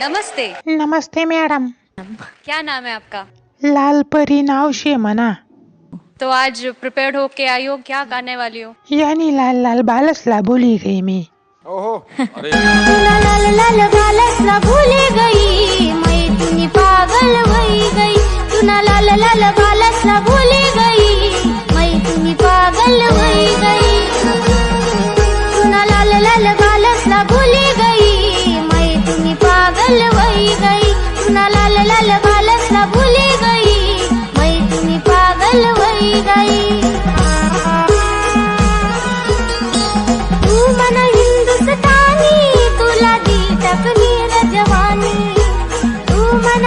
नमस्ते। नमस्ते मैडम। क्या नाम है आपका? लाल परी नाव शे मना। तो आज प्रिपेयर्ड होके आई हो? क्या गाने वाली हो? यानी लाल लाल बालसला बोली गई मैं। ओहो। अरे। तुला लाल लाल बालसला भूली गई मैं तुनी पागल होई गई। तुला लाल लाल बालसला भूली गई मैं तुनी पागल होई गई। तुला लाल लाल बालसला भूली गई लाल बालसला भूली गई, मैं तुम्हें पागल वही गई। तू मन हिंदुस्तानी तुला दी टकनीर जवानी। तू मन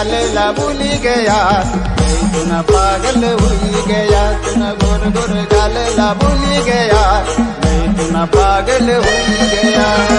गुर लैला भूल गया। इतना पागल हुई गया। इतना गुर गुर गालेला भूल गया। इतना पागल हुई गया।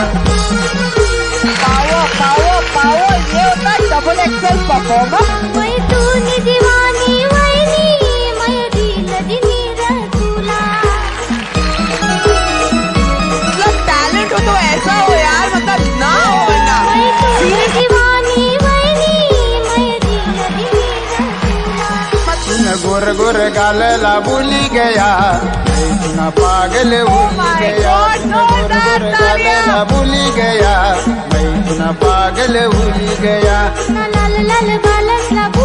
तुला गोर गुर गाल ला भूली गया मैं पागल भूल गया God, गोर गुर Natalia. गालेला भूली गया मैं तुना पागल भूल गया लाल लाल भूली गई